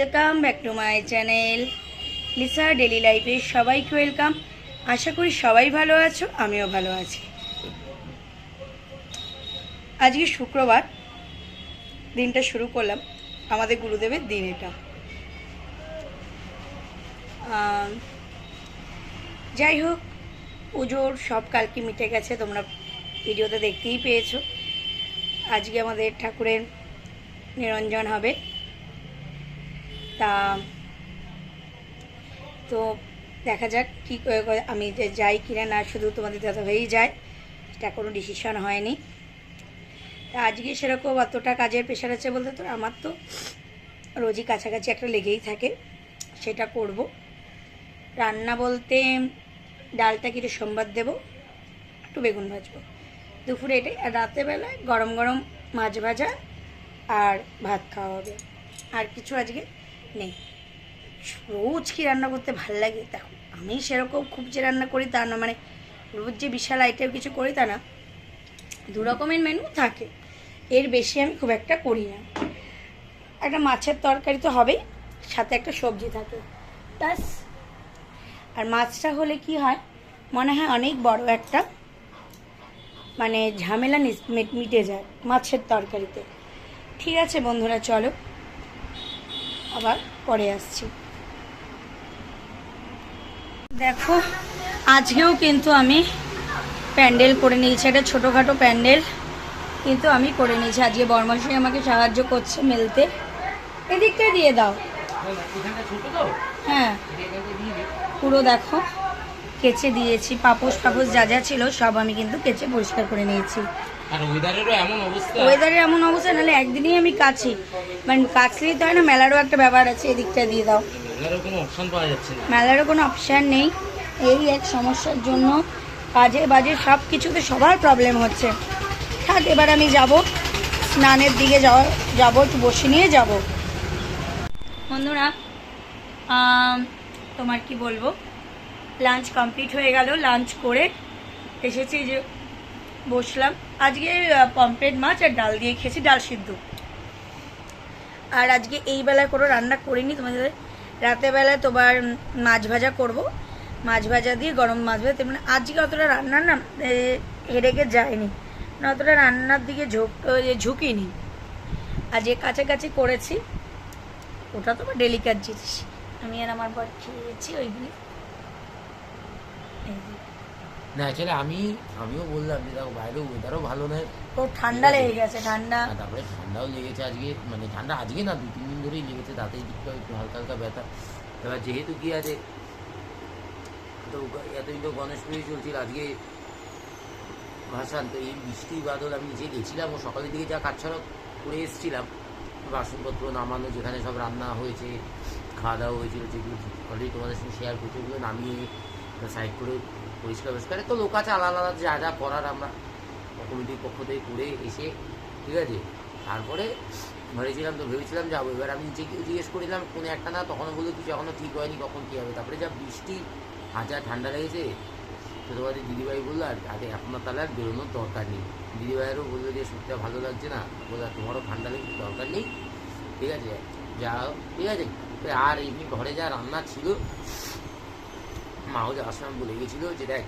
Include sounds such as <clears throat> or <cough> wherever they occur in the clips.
Welcome back to my channel Lisa daily লাইফে সবাইকে welcome আশা করি সবাই ভালো আছো, আমিও ভালো আছি। আজকে শুক্রবার, দিনটা শুরু করলাম আমাদের গুরুদেবের দিন এটা। যাই হোক, পুজোর সব কালকে মিটে গেছে, তোমরা ভিডিওতে দেখতেই পেয়েছ। আজকে আমাদের ঠাকুরের নিরঞ্জন হবে। তা, তো দেখা যাক কী আমি যে যাই কিনা না, শুধু তোমাদের দাদা হয়েই যায়। সেটা কোনো ডিসিশন হয়নি। তা আজকে সেরকম অতটা কাজের প্রেশার আছে বলতে তো আমার তো রোজই কাছাকাছি একটা লেগেই থাকে, সেটা করব। রান্না বলতে ডালটা কিছু সোমবার দেবো, একটু বেগুন ভাজবো। দুপুরে এটাই, আর রাতেরবেলায় গরম গরম মাছ ভাজা আর ভাত খাওয়া হবে। আর কিছু আজকে নেই। রোজ কি রান্না করতে ভালো লাগে? দেখো, আমি সেরকম খুব যে রান্না করি তা না মানে রোজ যে বিশাল আইটেম কিছু করি তা না। দু রকমের মেনু থাকে। এর বেশি আমি খুব একটা করি না। একটা মাছের তরকারি তো হবেই, সাথে একটা সবজি থাকে। ব্যাস। আর মাছটা হলে কি হয়, মনে হয় অনেক বড় একটা মানে ঝামেলা মিটে যায় মাছের তরকারিতে। ঠিক আছে বন্ধুরা, চলো। আবার পরে আসছি। দেখো, আজকেও কিন্তু আমি প্যান্ডেল করে নিয়েছি, একটা ছোটোখাটো প্যান্ডেল কিন্তু আমি করে নিয়েছি। আজকে বর্মাশাই আমাকে সাহায্য করছে মেলতে। এদিকটা দিয়ে দাও। হ্যাঁ পুরো দেখো, কেচে দিয়েছি। পাপোশ পাপোশ যা যা ছিল সব আমি কিন্তু কেচে পরিষ্কার করে নিয়েছি। আর ওয়েদারেরও এমন অবস্থা। ওয়েদারের এমন অবস্থা নাহলে একদিনই আমি কাছি। মানে কাচলেই তো হয় না মেলারও একটা ব্যাপার আছে এদিকটা দিয়ে দাও। ওয়েদারের কোনো অপশন পাওয়া যাচ্ছে না। মেলারও কোনো অপশান নেই। এই এক সমস্যার জন্য কাজে বাজে সব কিছুতে সবার প্রবলেম হচ্ছে। থাক এবার আমি যাব স্নানের দিকে যাওয়া যাব একটু বসে নিয়ে যাব। বন্ধুরা তোমার কি বলব? লাঞ্চ কমপ্লিট হয়ে গেল লাঞ্চ করে এসেছি যে বসলাম। আজকে পমপ্লেট মাছ আর ডাল দিয়ে খেয়েছি, ডাল সিদ্ধ। আর আজকে এই বেলায় কোনো রান্না করিনি তোমাদের রাতের বেলায় তোমার মাছ ভাজা করব। মাছ ভাজা দিয়ে গরম মাছ ভাজা মানে আজকে অতটা রান্না না হেডেকে যায়নি। না অতটা রান্নার দিকে ঝুঁক ঝুঁকিনি। আজকে কাছাকাছি করেছি। ওটা তো ডেলিকার জিনিস আমি আর আমার বর খেয়েছি ওইগুলি। যে। না অ্যাকচুয়ালি আমি আমিও বললাম যে দেখো বাইরে ওয়েদারও ভালো নয়। তো ঠান্ডা লেগে গেছে ঠান্ডা। তারপরে ঠান্ডাও লেগেছে আজকে। মানে ঠান্ডা আজকে না দু তিন দিন ধরেই লেগেছে দাঁতের দিকটাও একটু হালকা হালকা ব্যথা। এবার যেহেতু কি আছে তো এতদিন তো গণেশ পুজো চলছিল আজকে ভাসান তো এই বৃষ্টি বাদল আমি যে গেছিলাম ও সকালের দিকে যা কাজ ছাড়া করে এসেছিলাম বাসনপত্র নামানো যেখানে সব রান্না হয়েছে খাওয়া দাওয়া হয়েছিল যেগুলো অলরেডি তোমাদের সঙ্গে শেয়ার করছি ওগুলো নামিয়ে সাইড করে পরিষ্কার পরিষ্কার তো লোক আছে, আলাদা আলাদা, যা যা করার আমরা কমিটির পক্ষ থেকে করে এসে, ঠিক আছে? তারপরে ভেবেছিলাম তো, ভেবেছিলাম যাব। এবার আমি নিজেকে জিজ্ঞেস করিলাম, কোনো একটা না? তখনও বলল, কিছু এখনও ঠিক হয়নি, কখন কী হবে? তারপরে যা বৃষ্টি হাজার ঠান্ডা লেগেছে তোমাদের দিদিভাই বলল, আর আগে এখন তাহলে আর বেরোনোর দরকার নেই। দিদিভাইয়েরও বলল যে শরীরটা ভালো লাগছে না। বলল তোমারও ঠান্ডা লেগে দরকার নেই। ঠিক আছে? যা ঠিক আছে? আর এমনি ঘরে যা রান্না ছিল যাওয়ার সময় বলে গেছিল যে দেখ,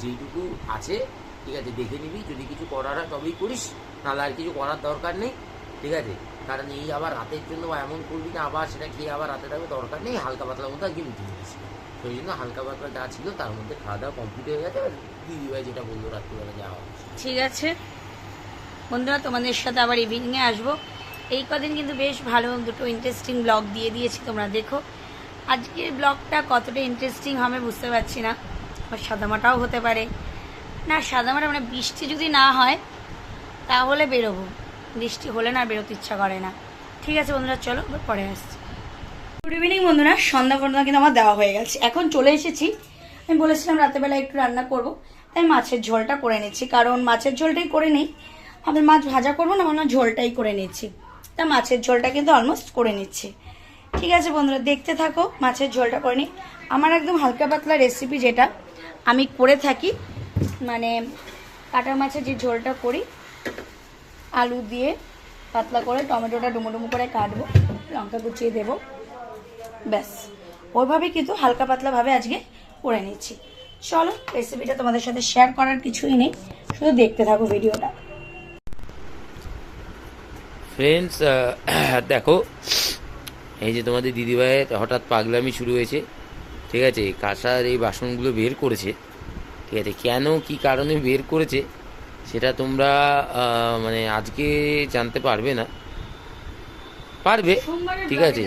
যেইটুকু আছে, ঠিক আছে, দেখে নিবি, যদি কিছু করার হয় তবেই করিস, নাহলে আর কিছু করার দরকার নেই, ঠিক আছে। কারণ এই আবার রাতের জন্য বা এমন করবি না, আবার সেটা খেয়ে আবার রাতে থাকবে, দরকার নেই, হালকা পাতলার মধ্যে মিটিয়ে নিস তো ওই জন্য হালকা পাতলা যা ছিল তার মধ্যে খাওয়া দাওয়া কমপ্লিট হয়ে গেছে এবার দিদিভাই যেটা বলল রাত্রিবেলা যাওয়া ঠিক আছে। বন্ধুরা, তোমাদের সাথে আবার ইভিনিংয়ে আসব। এই কদিন কিন্তু বেশ ভালো, দুটো ইন্টারেস্টিং ব্লগ দিয়ে দিয়েছি, তোমরা দেখো। আজকের ব্লগটা কতটা ইন্টারেস্টিং হবে বুঝতে পারছি না। আবার সাদামাটাও হতে পারে। না, সাদামাটা মানে বৃষ্টি যদি না হয়, তাহলে বেরোবো। বৃষ্টি হলে না বেরোতে ইচ্ছা করে না। ঠিক আছে বন্ধুরা, চলো পরে আসছি। গুড ইভিনিং বন্ধুরা, সন্ধ্যা ফন্ধ্যা কিন্তু আমার দেওয়া হয়ে গেছে। এখন চলে এসেছি। আমি বলেছিলাম রাতেরবেলা একটু রান্না করব, তাই মাছের ঝোলটা করে নিচ্ছি। কারণ মাছের ঝোলটাই করে নিই। আমাদের মাছ ভাজা করব না মানে ঝোলটাই করে নিচ্ছি। তা মাছের ঝোলটা কিন্তু অলমোস্ট করে নিচ্ছি। ঠিক আছে বন্ধুরা, দেখতে থাকো, মাছের ঝোলটা করে নিই। আমার একদম হালকা পাতলা রেসিপি যেটা, আমি করে থাকি। মানে কাটা মাছের যে ঝোলটা করি, আলু দিয়ে পাতলা করে টমেটোটা ডুমো করে কাটবো, লঙ্কা কুচিয়ে দেবো, ব্যাস। ওইভাবে কিন্তু হালকা পাতলাভাবে আজকে করে নিচ্ছি। চলো রেসিপিটা তোমাদের সাথে শেয়ার করার কিছুই নেই, শুধু দেখতে থাকো ভিডিওটা ফ্রেন্ডস দেখো এই যে তোমাদের দিদিভাইয়ের হঠাৎ পাগলামি শুরু হয়েছে। ঠিক আছে কাঁসার এই বাসনগুলো বের করেছে। ঠিক আছে কেন কি কারণে বের করেছে সেটা তোমরা মানে আজকে জানতে পারবে না। পারবে ঠিক আছে।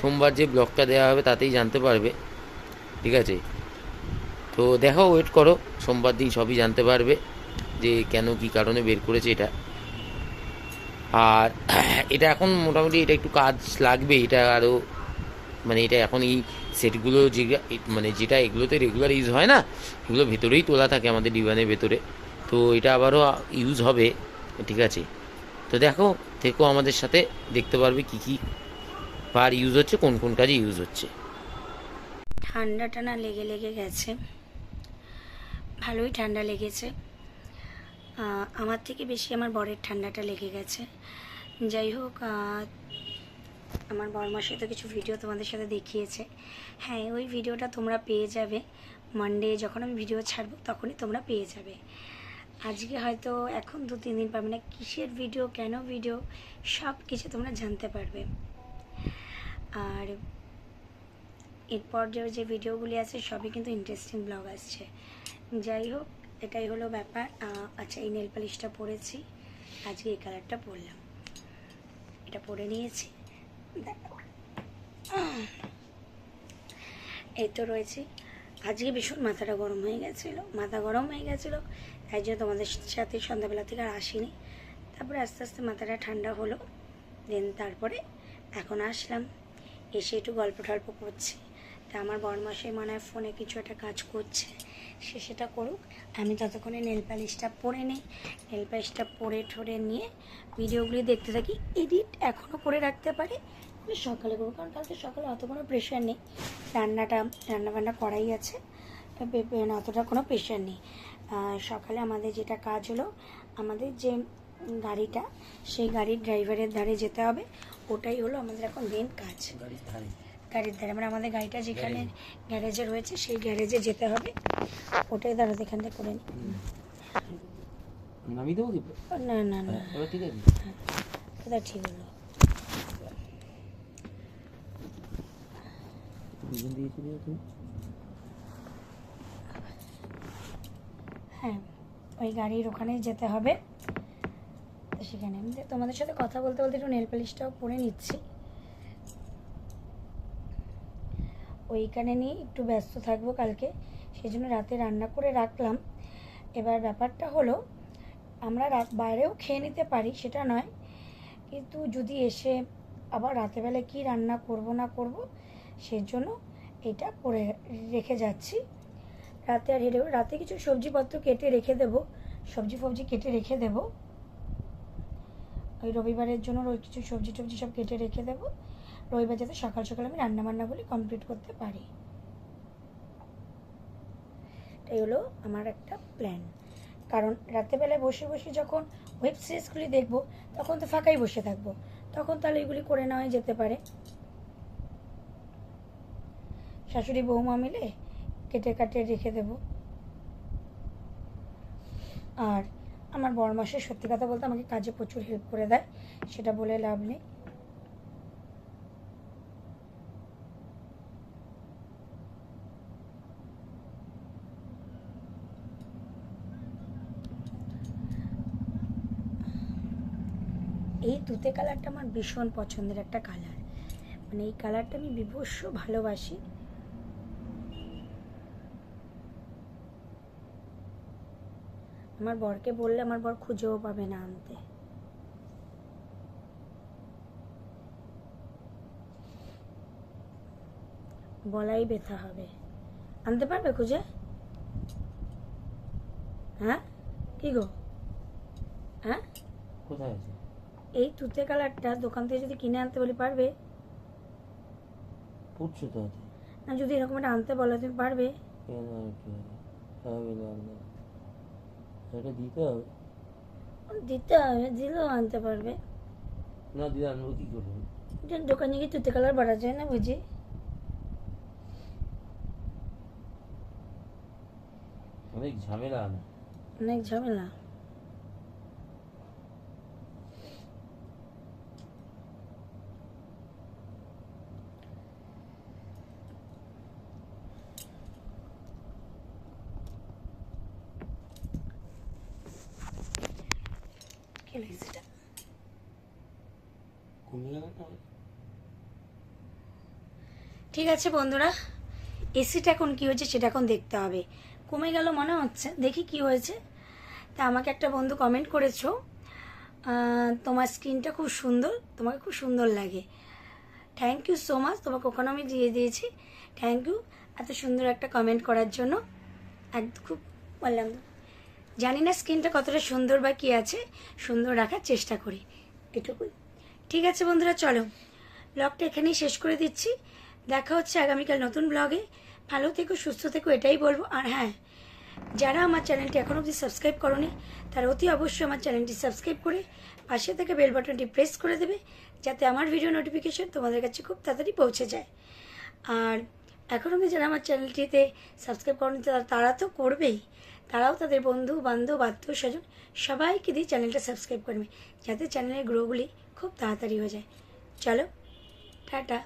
সোমবার যে ব্লগটা দেওয়া হবে তাতেই জানতে পারবে। ঠিক আছে। তো দেখো ওয়েট করো। সোমবার দিন সবই জানতে পারবে যে কেন কি কারণে বের করেছে এটা। আর <clears throat> এটা এখন মোটামুটি এটা একটু কাজ লাগবে, এটা আরও মানে এটা এখন এই সেটগুলো যে মানে যেটা এগুলোতে রেগুলার ইউজ হয় না, এগুলো ভেতরেই তোলা থাকে আমাদের ডিভানের ভেতরে। তো এটা আবারও ইউজ হবে, ঠিক আছে? তো দেখো, থেকো আমাদের সাথে, দেখতে পারবে কি কি বার ইউজ হচ্ছে, কোন কোন কাজে ইউজ হচ্ছে। ঠান্ডাটা না লেগে লেগে গেছে। ভালোই ঠান্ডা লেগেছে। আমার থেকে বেশি আমার বরের ঠান্ডাটা লেগে গেছে। যাই হোক আমার বরমাসে তো কিছু ভিডিও তোমাদের সাথে দেখিয়েছে। হ্যাঁ ওই ভিডিওটা তোমরা পেয়ে যাবে। মানডে যখন আমি ভিডিও ছাড়বো, তখনই তোমরা পেয়ে যাবে। আজকে হয়তো এখন দু, তিন দিন পাবে না, কিসের ভিডিও কেন ভিডিও সব কিছু তোমরা জানতে পারবে। আর এরপর যে যে ভিডিওগুলি আছে, সবই কিন্তু ইন্টারেস্টিং ব্লগ আসছে। যাই হোক এটাই হলো ব্যাপার। আচ্ছা এই নেল পালিশটা পরেছি। আজকে এই কালারটা পরলাম। এটা পরে নিয়েছি। দেখো। এই তো রয়েছে। আজকে ভীষণ মাথাটা গরম হয়ে গেছিল। মাথা গরম হয়ে গেছিল। তাই জন্য তোমাদের সাথে সন্ধ্যাবেলা থেকে আর আসিনি। তারপরে আস্তে আস্তে মাথাটা ঠান্ডা হলো। দেন তারপরে এখন আসলাম। এসে একটু গল্প টল্প করছি। তা আমার বরমাসে মনে হয় ফোনে কিছু একটা কাজ করছে। সে সেটা করুক। আমি ততক্ষণে নেল পালিশটা পরে নিই। নেল পালিশটা পরে ঠরে নিয়ে ভিডিওগুলি দেখতে থাকি। এডিট এখনও করে রাখতে পারি। আমি সকালে করব। কারণ কালকে সকালে অত কোনো প্রেশার নেই। রান্নাটা রান্না বান্না করাই আছে। অতটা কোনো প্রেশার নেই। সকালে আমাদের যেটা কাজ হলো, আমাদের যে গাড়িটা, সেই গাড়ির ড্রাইভারের ধারে যেতে হবে। ওটাই হলো আমাদের এখন মেন কাজ। গাড়ির ধারে। মানে আমাদের গাড়িটা যেখানে গ্যারেজে রয়েছে সেই গ্যারেজে যেতে হবে। ওটাই দাঁড়াতে এখান থেকে করে নিই। দেবো কি? না না না। এবার ঠিক আছে। ওটা ঠিক হলো। হ্যাঁ ওই গাড়ির ওখানেই যেতে হবে। সেখানে। তোমাদের সাথে কথা বলতে বলতে একটু নেল পালিশটাও পরে নিচ্ছি। ওইখানে নিয়ে একটু ব্যস্ত থাকব কালকে। সেই জন্য রাতে রান্না করে রাখলাম। এবার ব্যাপারটা হলো, আমরা রাত বাইরেও খেয়ে নিতে পারি, সেটা নয়। কিন্তু যদি এসে আবার রাতেবেলা কি রান্না করব না করব, সেজন্য এটা করে রেখে যাচ্ছি। রাতে আর হেরে রাতে কিছু সবজিপত্র কেটে রেখে দেবো। সবজি ফবজি কেটে রেখে দেবো। ওই রবিবারের জন্য ওই কিছু সবজি টবজি সব কেটে রেখে দেবো। রবিবার যাতে সকাল সকাল আমি রান্না বান্নাগুলি কমপ্লিট করতে পারি। এটাই হলো আমার একটা প্ল্যান কারণ রাত্রেবেলায় বসে বসে যখন ওয়েব সিরিজগুলি দেখব, তখন তো ফাঁকাই বসে থাকব। তখন তাহলে এগুলি করে নেওয়াই যেতে পারে। শাশুড়ি বৌমা মিলে কেটে কাটে রেখে দেব। আর আমার বড় মাসে সত্যি কথা বলতে আমাকে কাজে প্রচুর হেল্প করে দেয়, সেটা বলে লাভ নেই। তুতে কালারটা আমার ভীষণ পছন্দের একটা কালার মানে এই কালারটা আমি বিভস্ম ভালোবাসি। আমার বরকে বললে আমার বর খুঁজেও পাবে না আনতে। বলাই ব্যথা হবে। আনতে পারবে খুঁজে? হ্যাঁ? কি গো? হ্যাঁ? কোথায় আছে? এই তুতে কালারটা দোকান থেকে যদি কিনে আনতে বলি পারবে? পুড়ছে তো না যদি এরকম একটা আনতে বলে তুমি পারবে? এটা দিতে হবে? দিতে হবে দিলেও আনতে পারবে। না দিলে আনব কি করব দোকানে গিয়ে তুতে কালার বাড়া যায় না বুঝি? অনেক ঝামেলা অনেক ঝামেলা। ঠিক আছে বন্ধুরা এসিটা এখন কি হয়েছে সেটা এখন দেখতে হবে। কমে গেল মনে হচ্ছে, দেখি কি হয়েছে। তা আমাকে একটা বন্ধু কমেন্ট করেছ তোমার স্কিনটা খুব সুন্দর, তোমাকে খুব সুন্দর লাগে। থ্যাংক ইউ সো মাচ তোমাকে ওখানে আমি দিয়ে দিয়েছি। থ্যাংক ইউ এত সুন্দর একটা কমেন্ট করার জন্য। এক খুব বললাম, জানি না স্কিনটা কতটা সুন্দর বা কী আছে, সুন্দর রাখার চেষ্টা করি, এটুকুই। ঠিক আছে বন্ধুরা, চলো। ব্লগটা এখানেই শেষ করে দিচ্ছি। দেখা হচ্ছে আগামীকাল নতুন ব্লগে ভালো থেকো, সুস্থ থেকো, এটাই বলব। আর হ্যাঁ যারা আমার চ্যানেলটি এখনও অবধি সাবস্ক্রাইব করনি, তারা অতি অবশ্যই আমার চ্যানেলটি সাবস্ক্রাইব করে পাশে থেকে বেল বাটনটি প্রেস করে দেবে, যাতে আমার ভিডিও নোটিফিকেশন তোমাদের কাছে খুব তাড়াতাড়ি পৌঁছে যায়। আর এখন অবধি যারা আমার চ্যানেলটিতে সাবস্ক্রাইব করেনি, তারা- তো করবেই। তারাও তাদের বন্ধু, বান্ধব আত্মীয় স্বজন সবাইকে দিয়ে চ্যানেলটা সাবস্ক্রাইব করবে, যাতে চ্যানেলের গ্রোগুলি খুব তাড়াতাড়ি হয়ে যায় চলো টাটা